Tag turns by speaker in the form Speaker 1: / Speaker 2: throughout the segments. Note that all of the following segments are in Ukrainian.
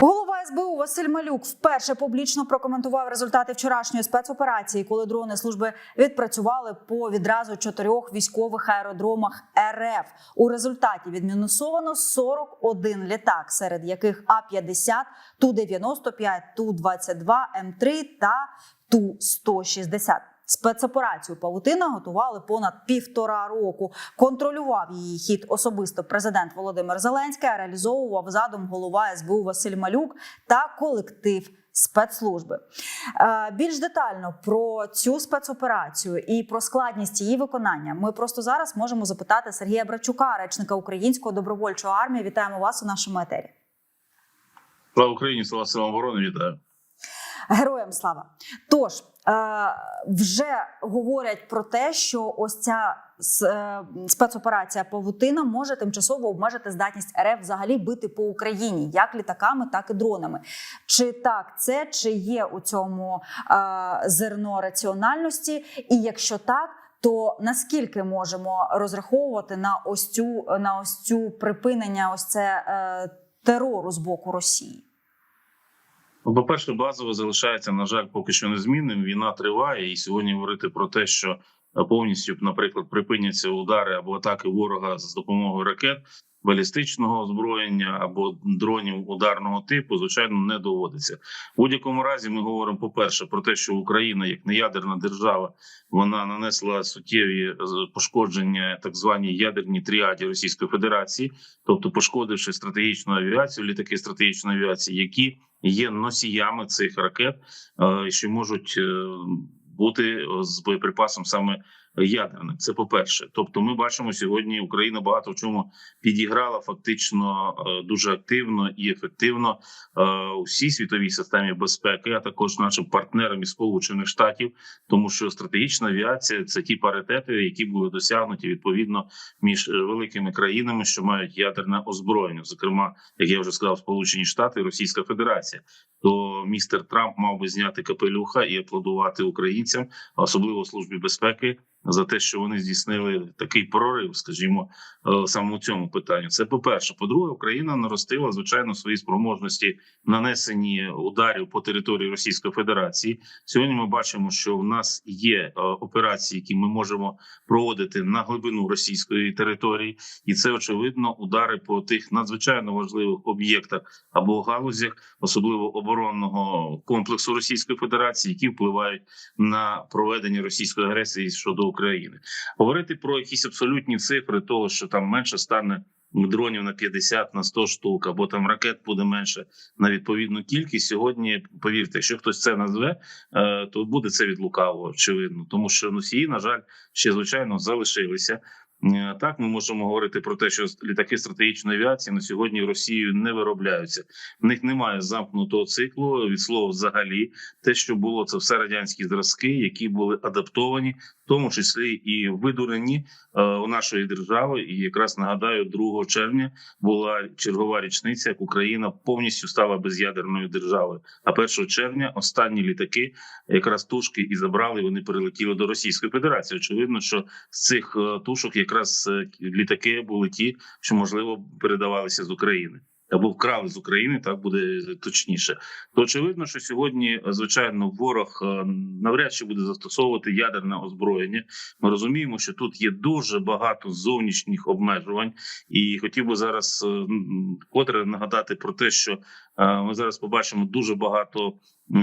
Speaker 1: Голова СБУ Василь Малюк вперше публічно прокоментував результати вчорашньої спецоперації, коли дрони служби відпрацювали по відразу чотирьох військових аеродромах РФ. У результаті відмінусовано 41 літак, серед яких А-50, Ту-95, Ту-22, М3 та Ту-160. Спецоперацію Павутина готували понад півтора року. Контролював її хід особисто президент Володимир Зеленський, а реалізовував задум голова СБУ Василь Малюк та колектив спецслужби. Е, Більш детально про цю спецоперацію і про складність її виконання ми просто зараз можемо запитати Сергія Брачука, речника Української добровольчої армії. Вітаємо вас у нашому етері.
Speaker 2: Слава Україні, слава силам оборони, вітаю.
Speaker 1: Героям слава. Тож вже говорять про те, що ось ця е, спецоперація Павутина може тимчасово обмежити здатність РФ взагалі бити по Україні як літаками, так і дронами. Чи так це, чи є у цьому е, зерно раціональності? І якщо так, то наскільки можемо розраховувати на ось цю на ось цю припинення, ось це е, терору з боку Росії?
Speaker 2: Ну, По-перше, базово залишається, на жаль, поки що незмінним. Війна триває, і сьогодні говорити про те, що е, повністю, наприклад, припиняться удари або атаки ворога з допомогою ракет, балістичного озброєння або дронів ударного типу, звичайно, не доводиться. В будь-якому разі ми говоримо, по-перше, про те, що Україна, як неядерна держава, вона нанесла суттєві е, пошкодження так званій ядерній тріаді Російської Федерації, тобто пошкодивши стратегічну авіацію, літаки стратегічної авіації, які є носіями цих ракет, е, що можуть е, бути з боєприпасом саме ядерним. Це по перше. Тобто, ми бачимо сьогодні, Україна багато в чому підіграла фактично е, дуже активно і ефективно е, у всій світовій системі безпеки, а також нашим партнерам із Сполучених Штатів, тому що стратегічна авіація це ті паритети, які були досягнуті відповідно між е, великими країнами, що мають ядерне озброєння, зокрема, як я вже сказав, Сполучені Штати і Російська Федерація. То містер Трамп мав би зняти капелюха і аплодувати українцям, особливо службі безпеки, за те, що вони здійснили такий прорив, скажімо, е, саме у цьому питанні. Це по перше. По-друге, Україна наростила звичайно свої спроможності нанесені ударів по території Російської Федерації. Сьогодні ми бачимо, що в нас є е, операції, які ми можемо проводити на глибину російської території, і це очевидно удари по тих надзвичайно важливих об'єктах або галузях, особливо оборонного комплексу Російської Федерації, які впливають на проведення російської агресії щодо України. Говорити про якісь абсолютні цифри, того що там менше стане. Дронів на 50, на 100 штук, або там ракет буде менше на відповідну кількість. Сьогодні повірте, якщо хтось це назве, е, то буде це від лукавого, очевидно, тому що носії, на жаль, ще звичайно залишилися. Е, Так, ми можемо говорити про те, що літаки стратегічної авіації на сьогодні в Росію не виробляються. В них немає замкнутого циклу від слова взагалі. Те, що було, це все радянські зразки, які були адаптовані, в тому числі і видурені е, у нашої держави. І якраз нагадаю, 2 червня була чергова річниця, як Україна повністю стала без'ядерною державою. А 1 червня останні літаки, якраз тушки і забрали. Вони перелетіли до Російської Федерації. Очевидно, що з цих е, тушок якраз е, літаки були ті, що можливо передавалися з України. Або вкрали з України, так буде точніше. То очевидно, що сьогодні, звичайно, ворог е, навряд чи буде застосовувати ядерне озброєння. Ми розуміємо, що тут є дуже багато зовнішніх обмежувань, і хотів би зараз е, м, вкотре нагадати про те, що е, ми зараз побачимо дуже багато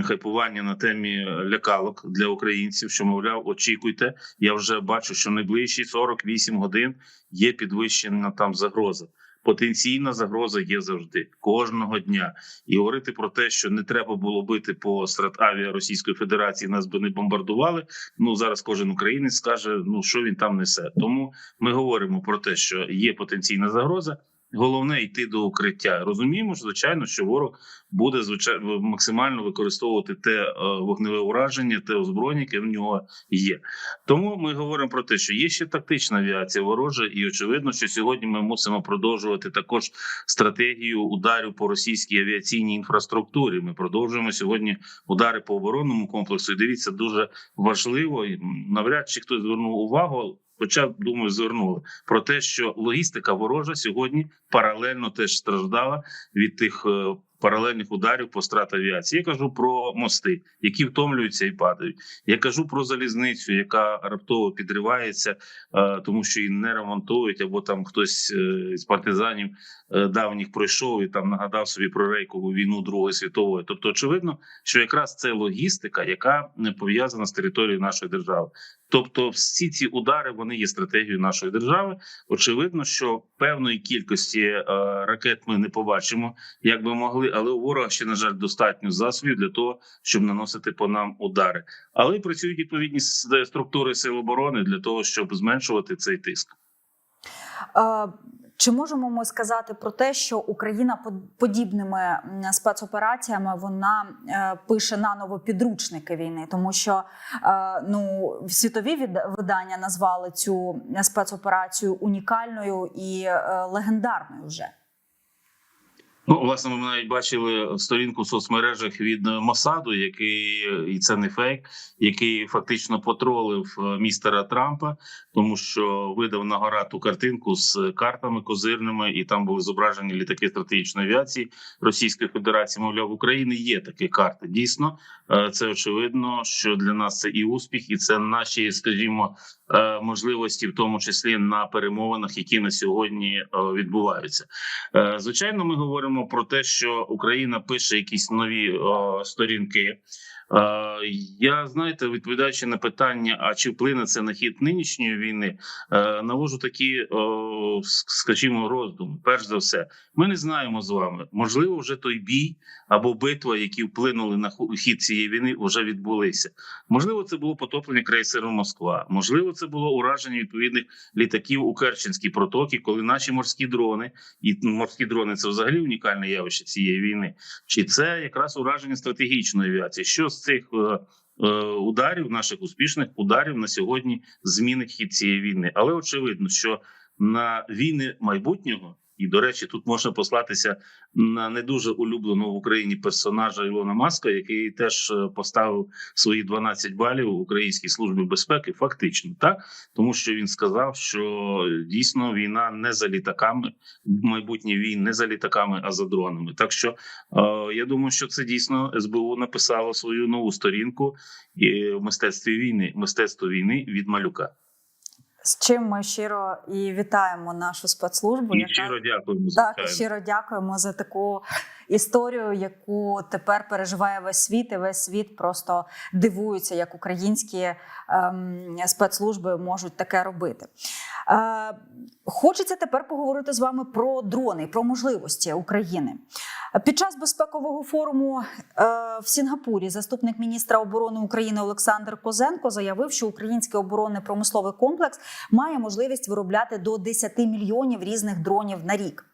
Speaker 2: хайпування на темі лякалок для українців. Що мовляв, очікуйте. Я вже бачу, що найближчі 48 годин є підвищена там загроза. Потенційна загроза є завжди кожного дня, і говорити про те, що не треба було бити по стратавіа Російської Федерації, нас би не бомбардували. Ну зараз кожен українець скаже, ну що він там несе. Тому ми говоримо про те, що є потенційна загроза. Головне йти до укриття. Розуміємо, що, звичайно, що ворог буде звичайно максимально використовувати те е, вогневе ураження, те озброєння, яке в нього є. Тому ми говоримо про те, що є ще тактична авіація ворожа, і очевидно, що сьогодні ми мусимо продовжувати також стратегію ударів по російській авіаційній інфраструктурі. Ми продовжуємо сьогодні удари по оборонному комплексу. І дивіться, дуже важливо навряд чи хтось звернув увагу. Хоча думаю, звернули про те, що логістика ворожа сьогодні паралельно теж страждала від тих е, паралельних ударів по страт авіації. Я кажу про мости, які втомлюються і падають. Я кажу про залізницю, яка раптово підривається, е, тому що її не ремонтують, або там хтось е, з партизанів давніх пройшов і там нагадав собі про рейкову війну Другої світової. Тобто, очевидно, що якраз це логістика, яка не пов'язана з територією нашої держави. Тобто, всі ці удари вони є стратегією нашої держави. Очевидно, що певної кількості е, ракет ми не побачимо, як би могли, але у ворога ще на жаль достатньо засобів для того, щоб наносити по нам удари. Але працюють відповідні структури сил оборони для того, щоб зменшувати цей тиск.
Speaker 1: Е, Чи можемо ми сказати про те, що Україна под- подібними спецопераціями вона е, пише наново підручники війни, тому що е, ну світові видання назвали цю спецоперацію унікальною і е, легендарною вже.
Speaker 2: Ну, власне, ми навіть бачили сторінку в соцмережах від Мосаду, який і це не фейк, який фактично потролив е, містера Трампа, тому що видав на гора ту картинку з картами козирними, і там були зображені літаки стратегічної авіації Російської Федерації. Мовляв, в Україні є такі карти. Дійсно, Е, це очевидно, що для нас це і успіх, і це наші, скажімо, е, можливості, в тому числі на перемовинах, які на сьогодні відбуваються. Звичайно, ми говоримо про те, що Україна пише якісь нові о, сторінки. Е, Я знаєте, відповідаючи на питання, а чи вплине це на хід нинішньої війни, е, навожу такі, скажімо, роздуми. Перш за все, ми не знаємо з вами. Можливо, вже той бій або битва, які вплинули на хід цієї війни, вже відбулися. Можливо, це було потоплення крейсеру Москва. Можливо, це було ураження відповідних літаків у Керченській протокі, коли наші морські дрони і морські дрони це взагалі унікальне явище цієї війни. Чи це якраз ураження стратегічної авіації? Що з цих е, е, ударів, наших успішних ударів на сьогодні змінить хід цієї війни? Але очевидно, що на війни майбутнього. І до речі, тут можна послатися на не дуже улюбленого в Україні персонажа Ілона Маска, який теж е, поставив свої 12 балів Українській службі безпеки. Фактично, так тому що він сказав, що е, дійсно війна не за літаками, майбутнє війн не за літаками, а за дронами. Так що е, я думаю, що це дійсно СБУ написало свою нову сторінку в мистецтві війни, мистецтво війни від малюка.
Speaker 1: З чим ми щиро і вітаємо нашу спецслужбу,
Speaker 2: І
Speaker 1: яка
Speaker 2: щиро дякуємо
Speaker 1: Так, щиро дякуємо за таку історію, яку тепер переживає весь світ, і весь світ просто дивується, як українські ем, спецслужби можуть таке робити. Е, хочеться тепер поговорити з вами про дрони, про можливості України. Під час безпекового форуму е, в Сінгапурі заступник міністра оборони України Олександр Козенко заявив, що український оборонний промисловий комплекс має можливість виробляти до 10 мільйонів різних дронів на рік.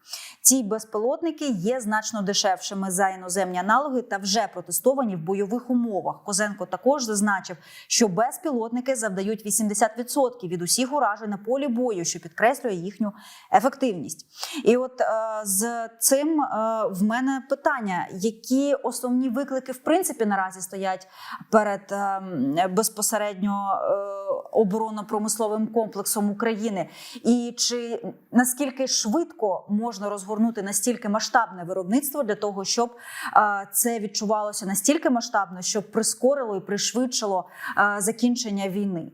Speaker 1: Ці безпілотники є значно дешевшими за іноземні аналоги та вже протестовані в бойових умовах. Козенко також зазначив, що безпілотники завдають 80% від усіх уражень на полі бою, що підкреслює їхню ефективність. І от е, з цим е, в мене питання: які основні виклики в принципі наразі стоять перед е, безпосередньо е, оборонно-промисловим комплексом України, і чи наскільки швидко можна розгорнути настільки масштабне виробництво для того, щоб е, це відчувалося настільки масштабно, щоб прискорило і пришвидшило е, закінчення війни?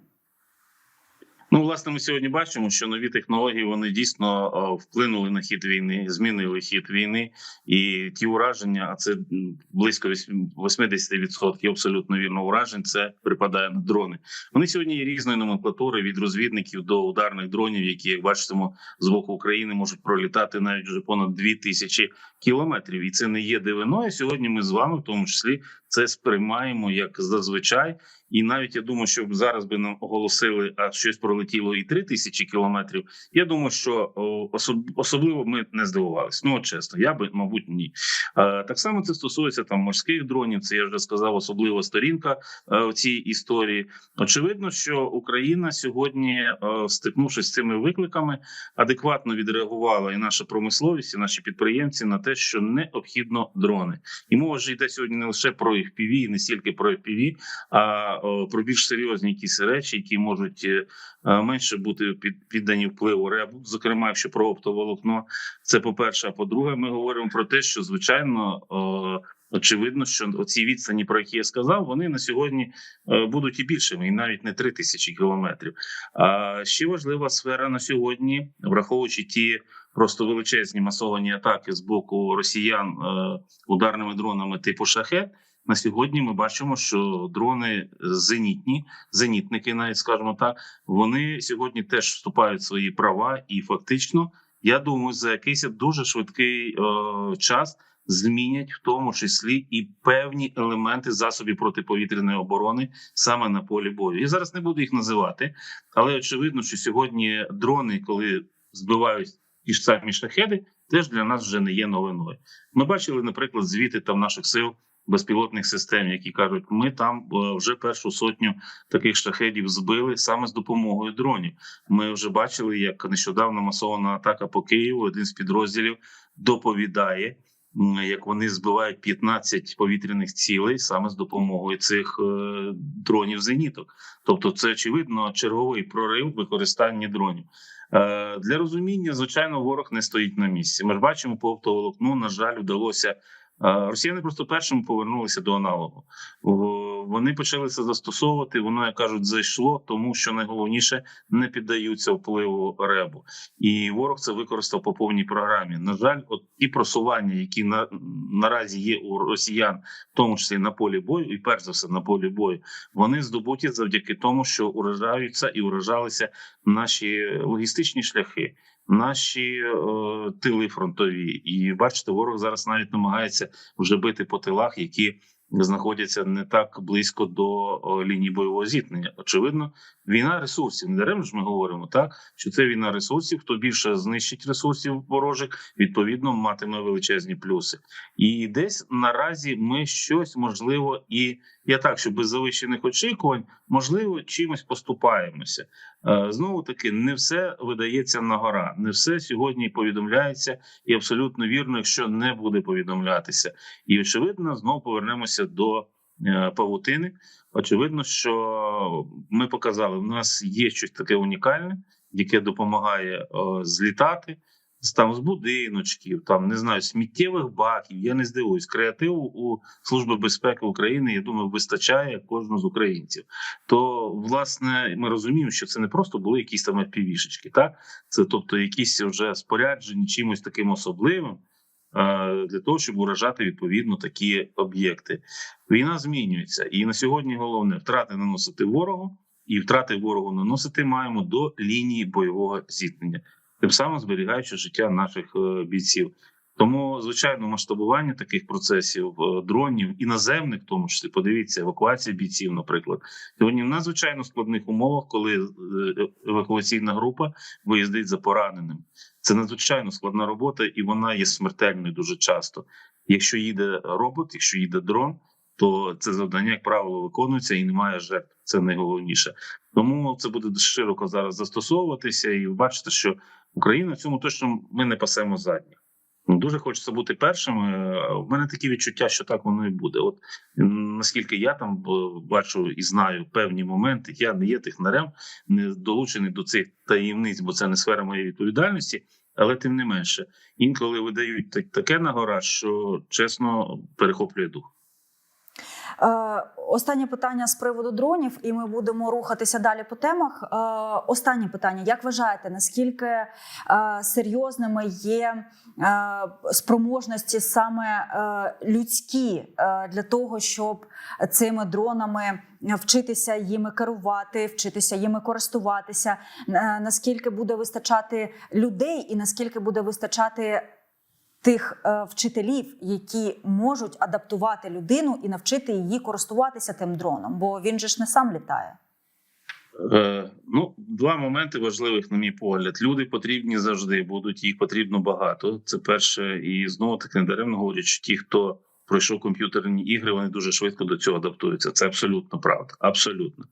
Speaker 2: Ну, власне, ми сьогодні бачимо, що нові технології вони дійсно вплинули на хід війни, змінили хід війни, і ті ураження, а це близько вісім- 80% абсолютно вірно уражень. Це припадає на дрони. Вони сьогодні є різної номенклатури від розвідників до ударних дронів, які, як бачимо, з боку України можуть пролітати навіть вже понад 2000 кілометрів. І це не є дивиною. Сьогодні ми з вами, в тому числі, це сприймаємо як зазвичай. І навіть я думаю, що зараз би нам оголосили, а щось пролетіло і 3 тисячі кілометрів. Я думаю, що особливо ми не здивувалися. Ну чесно, я би, мабуть, ні. Так само це стосується там морських дронів. Це я вже сказав, особлива сторінка е, в цій історії. Очевидно, що Україна сьогодні, е, стикнувшись з цими викликами, адекватно відреагувала і наша промисловість, і наші підприємці на те, що необхідно дрони. І мова ж йде сьогодні не лише про FPV, і не стільки про FPV, а про більш серйозні якісь речі, які можуть е, е, менше бути під піддані впливу ребу, зокрема, якщо про оптоволокно. Це по перше. А по-друге, ми говоримо про те, що звичайно. е, Очевидно, що оці відстані, про які я сказав, вони на сьогодні е, будуть і більшими, і навіть не три тисячі кілометрів. А ще важлива сфера на сьогодні, враховуючи ті просто величезні масовані атаки з боку росіян е, ударними дронами типу шахет. На сьогодні ми бачимо, що дрони зенітні, зенітники, навіть скажімо так, вони сьогодні теж вступають в свої права, і фактично, я думаю, за якийсь дуже швидкий е, час змінять в тому числі і певні елементи засобів протиповітряної оборони саме на полі бою. Я зараз не буду їх називати, але очевидно, що сьогодні дрони, коли збивають ті ж самі шахеди, теж для нас вже не є новиною. Ми бачили, наприклад, звіти там наших сил безпілотних систем, які кажуть, ми там е, вже першу сотню таких шахедів збили саме з допомогою дронів. Ми вже бачили, як нещодавно масована атака по Києву. Один з підрозділів доповідає. Як вони збивають 15 повітряних цілей саме з допомогою цих е, дронів зеніток, тобто це очевидно черговий прорив використання дронів. Е, Для розуміння, звичайно, ворог не стоїть на місці. Ми ж бачимо по оптоволокну, на жаль, вдалося. Росіяни просто першими повернулися до аналогу. Вони почали це застосовувати. Воно як кажуть, зайшло, тому що найголовніше не піддаються впливу ребу, і ворог це використав по повній програмі. На жаль, от ті просування, які на наразі є у росіян, в тому числі на полі бою, і перш за все на полі бою, вони здобуті завдяки тому, що уражаються і уражалися наші логістичні шляхи, наші е, тили фронтові. І бачите, ворог зараз навіть намагається вже бити по тилах, які знаходяться не так близько до лінії бойового зіткнення. Очевидно, війна ресурсів. Не даремно ж ми говоримо так, що це війна ресурсів. Хто більше знищить ресурсів ворожих, відповідно матиме величезні плюси. І десь наразі ми щось можливо і я так, що без завищених очікувань, можливо, чимось поступаємося. Е, Знову таки, не все видається на гора, не все сьогодні повідомляється, і абсолютно вірно, якщо не буде повідомлятися. І очевидно, знову повернемося до е, павутини. Очевидно, що ми показали, у нас є щось таке унікальне, яке допомагає е, злітати там з будиночків, там не знаю, сміттєвих баків. Я не здивуюсь. Креативу у Служби безпеки України, я думаю, вистачає кожного з українців. То власне ми розуміємо, що це не просто були якісь там півішечки, так це тобто якісь вже споряджені чимось таким особливим. е, Для того щоб уражати відповідно такі об'єкти, війна змінюється, і на сьогодні головне втрати наносити ворогу, і втрати ворогу наносити маємо до лінії бойового зіткнення, тим самим зберігаючи життя наших е, бійців. Тому, звичайно, масштабування таких процесів е, дронів і наземних, в тому числі, подивіться, евакуація бійців, наприклад, сьогодні в надзвичайно складних умовах, коли е, евакуаційна група виїздить за пораненим. Це надзвичайно складна робота, і вона є смертельною дуже часто. Якщо їде робот, якщо їде дрон, то це завдання, як правило, виконується і немає жертв. Це найголовніше. Тому це буде широко зараз застосовуватися, і ви бачите, що Україна в цьому точно ми не пасемо задніх. Ну, Дуже хочеться бути першим. Е, У мене такі відчуття, що так воно і буде. От наскільки я там е, бачу і знаю певні моменти, я не є технарем, не долучений до цих таємниць, бо це не сфера моєї відповідальності. Але тим не менше, інколи видають таке на гора, що чесно перехоплює дух.
Speaker 1: Е, Останнє питання з приводу дронів, і ми будемо рухатися далі по темах. Е, Останнє питання: як вважаєте, наскільки е, серйозними є спроможності саме людські для того, щоб цими дронами вчитися їми керувати, вчитися їми користуватися? Наскільки буде вистачати людей, і наскільки буде вистачати тих е, вчителів, які можуть адаптувати людину і навчити її користуватися тим дроном, бо він же ж не сам літає.
Speaker 2: Е, ну, два моменти важливих, на мій погляд. Люди потрібні завжди, будуть їх потрібно багато. Це перше, і знову таки недаремно говорять, що ті, хто пройшов комп'ютерні ігри, вони дуже швидко до цього адаптуються. Це абсолютно правда. Абсолютно.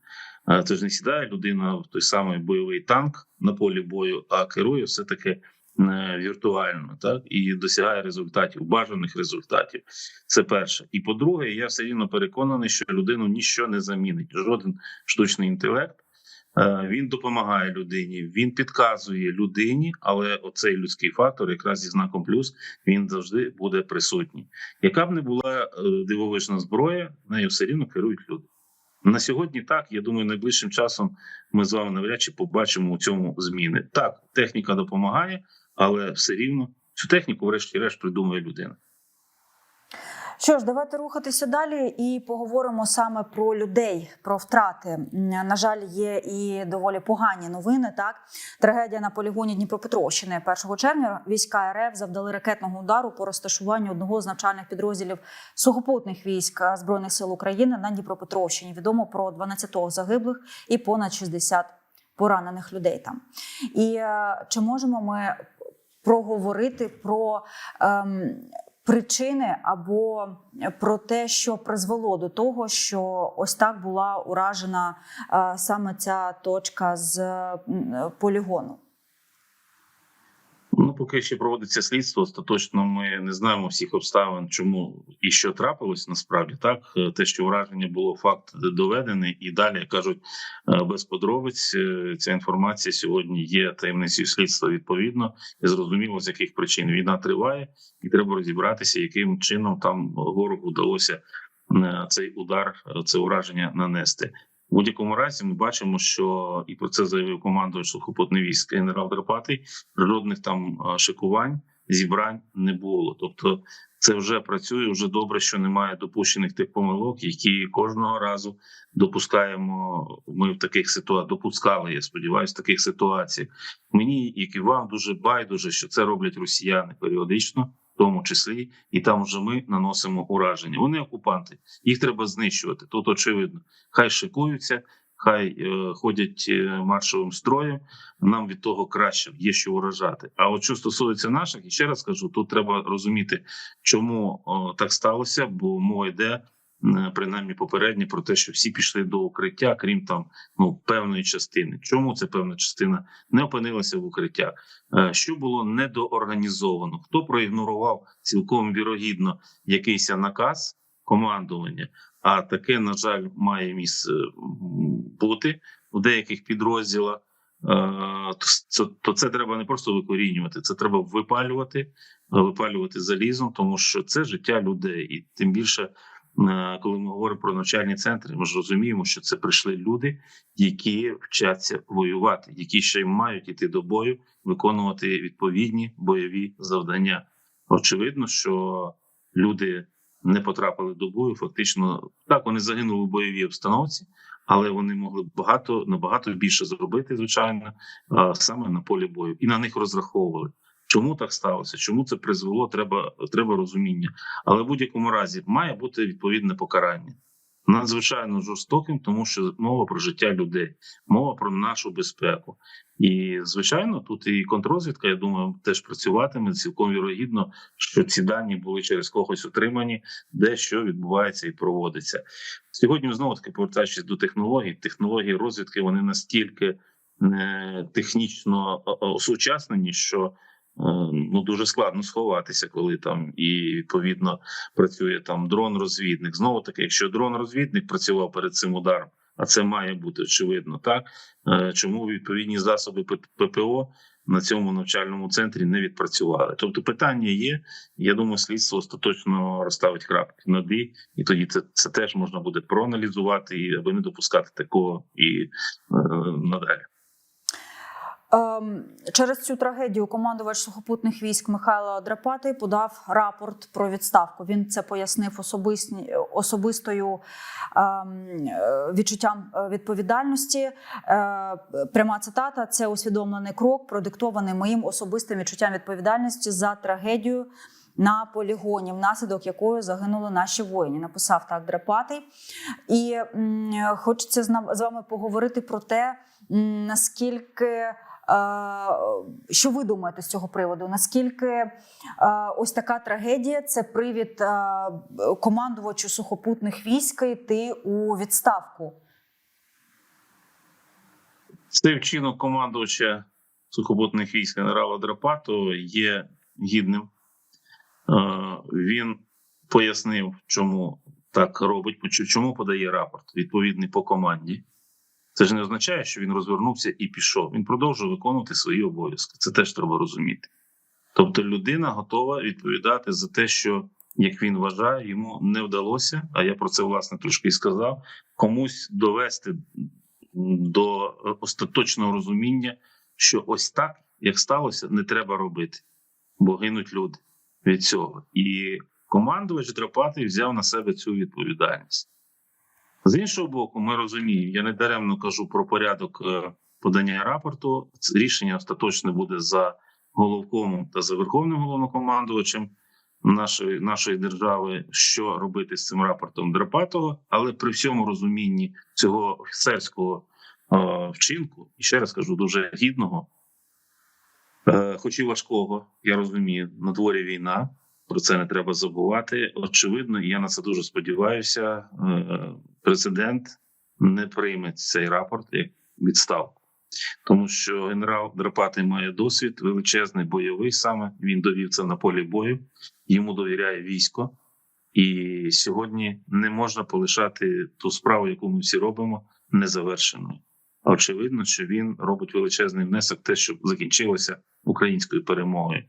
Speaker 2: Е, Це ж не сідає людина в той самий бойовий танк на полі бою, а керує все таки віртуально, так і досягає результатів, бажаних результатів. Це перше. І по-друге, я все рівно переконаний, що людину ніщо не замінить. Жоден штучний інтелект. Е, Він допомагає людині, він підказує людині, але оцей людський фактор, якраз зі знаком плюс, він завжди буде присутній. Яка б не була е, дивовижна зброя, нею все рівно керують люди. На сьогодні так. Я думаю, найближчим часом ми з вами навряд чи побачимо у цьому зміни. Так, техніка допомагає, але все рівно цю техніку, врешті-решт, придумує людина.
Speaker 1: Що ж, давайте рухатися далі і поговоримо саме про людей, про втрати. На жаль, є і доволі погані новини. Так, трагедія на полігоні Дніпропетровщини 1 червня. Війська РФ завдали ракетного удару по розташуванню одного з навчальних підрозділів сухопутних військ збройних сил України на Дніпропетровщині. Відомо про 12 загиблих і понад 60 поранених людей там. І е, чи можемо ми проговорити про ем, причини або про те, що призвело до того, що ось так була уражена е, саме ця точка з е, полігону.
Speaker 2: Поки ще проводиться слідство, остаточно ми не знаємо всіх обставин, чому і що трапилось насправді. Так Е, те, що враження було факт доведений, і далі кажуть е, без подробиць. е, Ця інформація сьогодні є таємницею слідства відповідно і зрозуміло з яких причин війна триває, і треба розібратися, яким чином там ворогу вдалося цей удар, це ураження нанести. В будь-якому разі ми бачимо, що і про це заявив командувач сухопутних військ генерал Драпатий. Жодних там шикувань, зібрань не було. Тобто, це вже працює. Вже добре, що немає допущених тих помилок, які кожного разу допускаємо. Ми в таких ситуаціях допускали. Я сподіваюся, таких ситуаціях. Мені, як і вам, дуже байдуже, що це роблять росіяни періодично, тому числі, і там вже ми наносимо ураження. Вони окупанти, їх треба знищувати. Тут очевидно, хай шикуються. Хай е, ходять е, маршовим строєм, нам від того краще є що вражати. А от що стосується наших, і ще раз кажу, тут треба розуміти, чому е, так сталося, бо мова йде принаймні попередньо про те, що всі пішли до укриття, крім там ну певної частини. Чому ця певна частина не опинилася в укриттях? Е, Що було недоорганізовано? Хто проігнорував цілком вірогідно якийсь наказ командування? А таке, на жаль, має місце бути в деяких підрозділах. Е, то це, це треба не просто викорінювати, це треба випалювати, е, випалювати залізом, тому що це життя людей, і тим більше, е, коли ми говоримо про навчальні центри, ми ж розуміємо, що це прийшли люди, які вчаться воювати, які ще й мають іти до бою, виконувати відповідні бойові завдання. Очевидно, що люди не потрапили до бою. Фактично, так вони загинули в бойовій обстановці, але вони могли багато набагато більше зробити, звичайно, саме на полі бою, і на них розраховували. Чому так сталося? Чому це призвело? Треба треба розуміння. Але в будь-якому разі має бути відповідне покарання. Надзвичайно жорстоким, тому що мова про життя людей, мова про нашу безпеку. І звичайно, тут і контрозвідка, я думаю, теж працюватиме цілком вірогідно, що ці дані були через когось отримані, де що відбувається і проводиться. Сьогодні знову таки повертаючись до технологій, технології розвідки вони настільки е, технічно осучаснені, що ну дуже складно сховатися, коли там і відповідно працює там дрон-розвідник. Знову таки, якщо дрон-розвідник працював перед цим ударом, а це має бути очевидно, так Е, чому відповідні засоби ППО на цьому навчальному центрі не відпрацювали? Тобто питання є. Я думаю, слідство остаточно розставить крапки над «і», і тоді це, це теж можна буде проаналізувати, і аби не допускати такого і е, надалі.
Speaker 1: Ем, через цю трагедію командувач сухопутних військ Михайло Драпатий подав рапорт про відставку. Він це пояснив особисні, особистою ем, відчуттям е, відповідальності. Е, пряма цитата: це усвідомлений крок, продиктований моїм особистим відчуттям відповідальності за трагедію. На полігоні, внаслідок якої загинули наші воїни, написав так Драпатий. І хочеться з вами поговорити про те, наскільки що ви думаєте з цього приводу? Наскільки е, ось така трагедія це привід е, командувачу сухопутних військ йти у відставку?
Speaker 2: Цей вчинок командувача сухопутних військ генерала Драпату є гідним. Е, Він пояснив, чому так робить, чому подає рапорт відповідний по команді. Це ж не означає, що він розвернувся і пішов. Він продовжує виконувати свої обов'язки. Це теж треба розуміти. Тобто, людина готова відповідати за те, що як він вважає, йому не вдалося. А я про це власне трошки і сказав. Комусь довести до остаточного розуміння, що ось так, як сталося, не треба робити, бо гинуть люди від цього. І командувач Драпатий взяв на себе цю відповідальність. З іншого боку, ми розуміємо, я не даремно кажу про порядок е, подання рапорту. Рішення остаточне буде за головкомом та за верховним головнокомандувачем нашої, нашої держави, що робити з цим рапортом Драпатого, але при всьому розумінні цього офіцерського е, вчинку, і ще раз кажу, дуже гідного, е, хоч і важкого, я розумію, на дворі війна. Про це не треба забувати. Очевидно, я на це дуже сподіваюся. е, Президент не прийме цей рапорт як відставку, тому що генерал Драпатий має досвід величезний бойовий. Саме він довів це на полі бою. Йому довіряє військо, і сьогодні не можна полишати ту справу, яку ми всі робимо, незавершеною. Очевидно, що він робить величезний внесок, те, що закінчилося українською перемогою.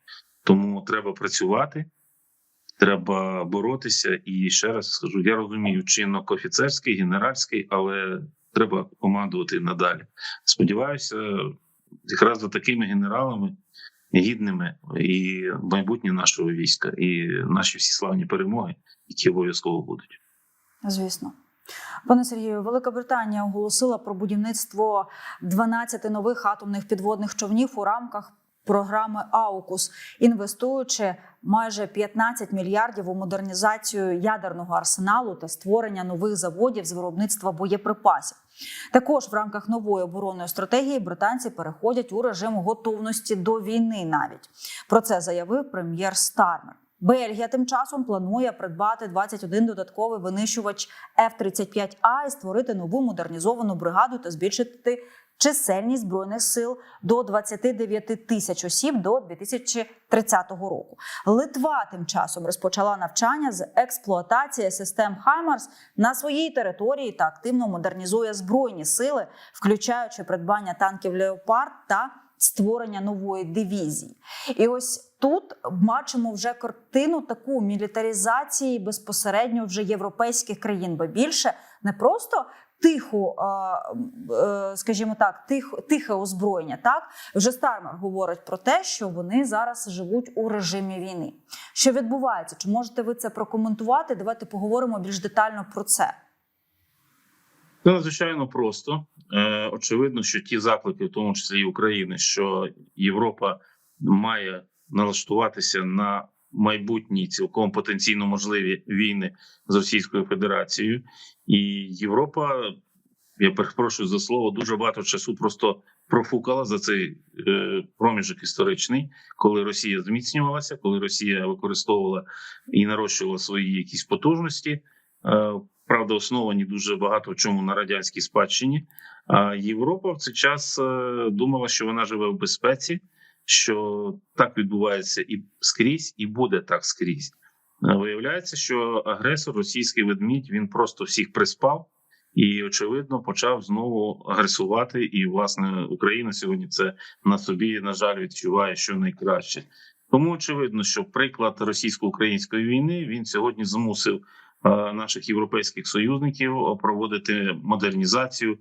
Speaker 2: Тому треба працювати, треба боротися. І ще раз скажу: я розумію чинок офіцерський, генеральський, але треба командувати надалі. Сподіваюся, якраз за такими генералами гідними і майбутнє нашого війська, і наші всі славні перемоги, які обов'язково будуть.
Speaker 1: Звісно. Пане Сергію, Велика Британія оголосила про будівництво 12 нових атомних підводних човнів у рамках програми Аукус, інвестуючи майже 15 мільярдів у модернізацію ядерного арсеналу та створення нових заводів з виробництва боєприпасів. Також в рамках нової оборонної стратегії британці переходять у режим готовності до війни. Навіть про це заявив прем'єр Стармер. Бельгія тим часом планує придбати 21 додатковий винищувач F-35A і створити нову модернізовану бригаду та збільшити чисельність збройних сил до 29 тисяч осіб до 2030 року. Литва тим часом розпочала навчання з експлуатації систем Хаймарс на своїй території та активно модернізує збройні сили, включаючи придбання танків Леопард та створення нової дивізії. І ось тут бачимо вже картину таку мілітаризації безпосередньо вже європейських країн, бо більше не просто. Тиху, скажімо так, тих, тихе озброєння. Так вже Стармер говорить про те, що вони зараз живуть у режимі війни. Що відбувається? Чи можете ви це прокоментувати? Давайте поговоримо більш детально про це.
Speaker 2: Це надзвичайно просто. Е, очевидно, що ті заклики, в тому числі і України, що Європа має налаштуватися на майбутні цілком потенційно можливі війни з Російською Федерацією, і Європа, я перепрошую за слово, дуже багато часу просто профукала за цей е, проміжок історичний, коли Росія зміцнювалася, коли Росія використовувала і нарощувала свої якісь потужності. Е, правда, основані дуже багато в чому на радянській спадщині. А Європа в цей час е, думала, що вона живе в безпеці, що так відбувається і скрізь, і буде так скрізь. Е, Виявляється, що агресор, російський ведмідь, він просто всіх приспав і, очевидно, почав знову агресувати. І, власне, Україна сьогодні це на собі, на жаль, відчуває що найкраще. Тому очевидно, що приклад російсько-української війни він сьогодні змусив е, наших європейських союзників проводити модернізацію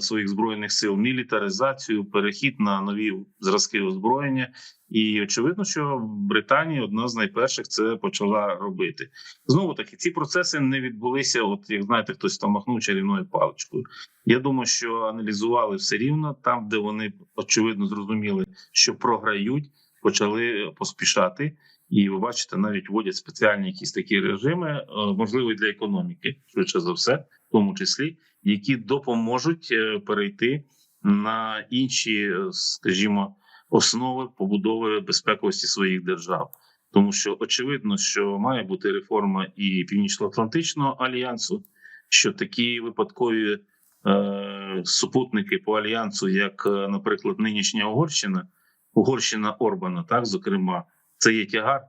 Speaker 2: своїх збройних сил, мілітаризацію, перехід на нові зразки озброєння. І очевидно, що Британія одна з найперших це почала робити. Знову таки, ці процеси не відбулися. От як знаєте, хтось там махнув чарівною паличкою. Я думаю, що аналізували все рівно там, де вони очевидно зрозуміли, що програють, почали поспішати. І ви бачите, навіть вводять спеціальні якісь такі режими, е, можливо, і для економіки, швидше за все, в тому числі, які допоможуть е, перейти на інші, е, скажімо, основи побудови безпековості своїх держав. Тому що очевидно, що має бути реформа і Північно-Атлантичного альянсу, що такі випадкові е, супутники по альянсу, як, е, наприклад, нинішня Угорщина, Угорщина Орбана, так зокрема, це є тягар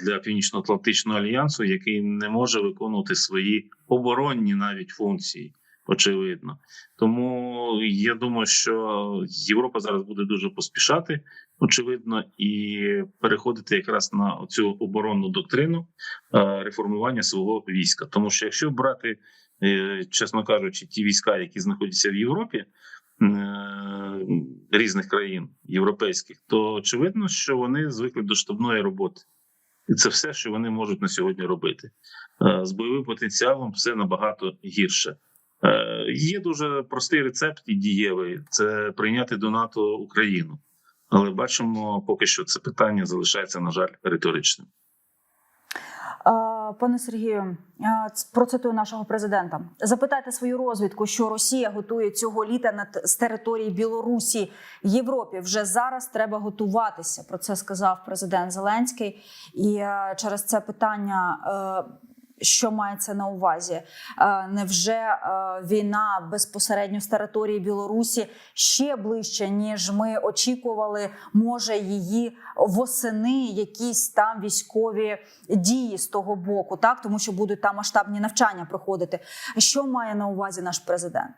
Speaker 2: для Північно-Атлантичного альянсу, який не може виконувати свої оборонні навіть функції. очевидно. Тому я думаю, що Європа зараз буде дуже поспішати, очевидно, і переходити якраз на цю оборонну доктрину е, реформування свого війська. Тому що якщо брати, е, чесно кажучи, ті війська, які знаходяться в Європі. е, Різних країн європейських, то очевидно, що вони звикли до штабної роботи, і це все, що вони можуть на сьогодні робити. Е, З бойовим потенціалом все набагато гірше. Е, Є дуже простий рецепт і дієвий це прийняти до НАТО Україну. Але бачимо, поки що це питання залишається, на жаль, риторичним.
Speaker 1: Е, Пане Сергію, е, процитую нашого президента. Запитайте свою розвідку, що Росія готує цього літа на з території Білорусі Європі. Вже зараз треба готуватися. Про це сказав президент Зеленський. І е, через це питання. Що мається на увазі? Е, Невже е, війна безпосередньо з території Білорусі ще ближче, ніж ми очікували, може її восени якісь там військові дії з того боку, так тому що будуть там масштабні навчання проходити. Що має на увазі наш президент?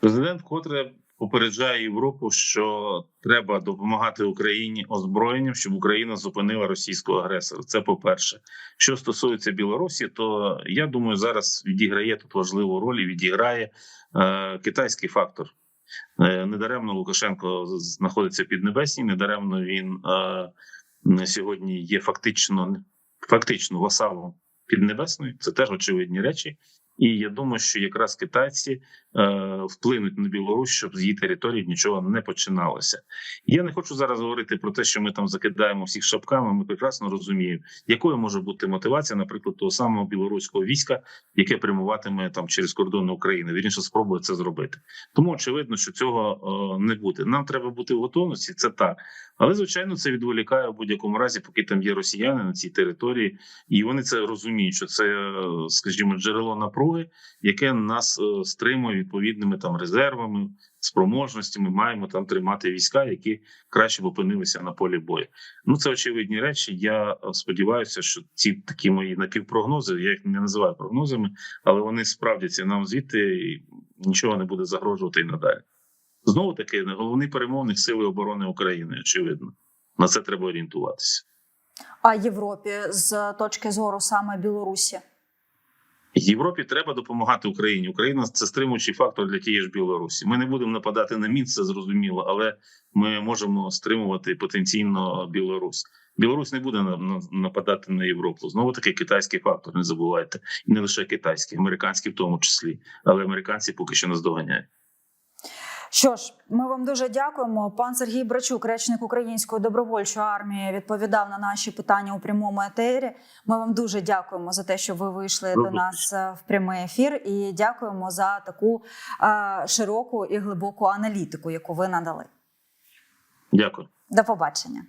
Speaker 2: Президент вкотре попереджає Європу, що треба допомагати Україні озброєнням, щоб Україна зупинила російського агресора. Це по перше. Що стосується Білорусі, то я думаю, зараз відіграє тут важливу роль і відіграє е, китайський фактор. Е, недаремно Лукашенко знаходиться під небесні, недаремно він е, сьогодні є фактично фактично васалом піднебесної. Це теж очевидні речі. І я думаю, що якраз китайці е, вплинуть на Білорусь, щоб з її території нічого не починалося. Я не хочу зараз говорити про те, що ми там закидаємо всіх шапками. Ми прекрасно розуміємо, якою може бути мотивація, наприклад, того самого білоруського війська, яке прямуватиме там через кордони України. Вірніше спробує це зробити. Тому очевидно, що цього е, не буде. Нам треба бути в готовності. Це так, але звичайно, це відволікає в будь-якому разі, поки там є росіяни на цій території, і вони це розуміють, що це, е, скажімо, джерело напруги, яке нас е, стримує відповідними там резервами, спроможностями. Маємо там тримати війська, які краще б опинилися на полі бою. Ну це очевидні речі. Я е, сподіваюся, що ці такі мої напівпрогнози, я їх не називаю прогнозами, але вони справдяться нам звідти, і нічого не буде загрожувати і надалі. Знову таки, головний перемовник сили оборони України. Очевидно, на це треба орієнтуватися.
Speaker 1: А Європі з точки зору саме Білорусі?
Speaker 2: Європі треба допомагати Україні. Україна це стримуючий фактор для тієї ж Білорусі. Ми не будемо нападати на місце, це зрозуміло, але ми можемо стримувати потенційно Білорусь. Білорусь не буде на- на- нападати на Європу. Знову таки китайський фактор. Не забувайте, і не лише китайський, американський в тому числі. Але американці поки що нас доганяють.
Speaker 1: Що ж, ми вам дуже дякуємо. Пан Сергій Брачук, речник Української добровольчої армії, відповідав на наші питання у прямому етері. Ми вам дуже дякуємо за те, що ви вийшли до нас е, в прямий ефір, і дякуємо за таку е, широку і глибоку аналітику, яку ви надали.
Speaker 2: Дякую.
Speaker 1: До побачення.